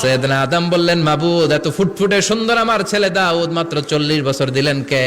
সৈয়দনা আদম বললেন, মাবুদ, এত ফুটফুটে সুন্দর আমার ছেলে দাউদ, মাত্র চল্লিশ বছর দিলেন কে?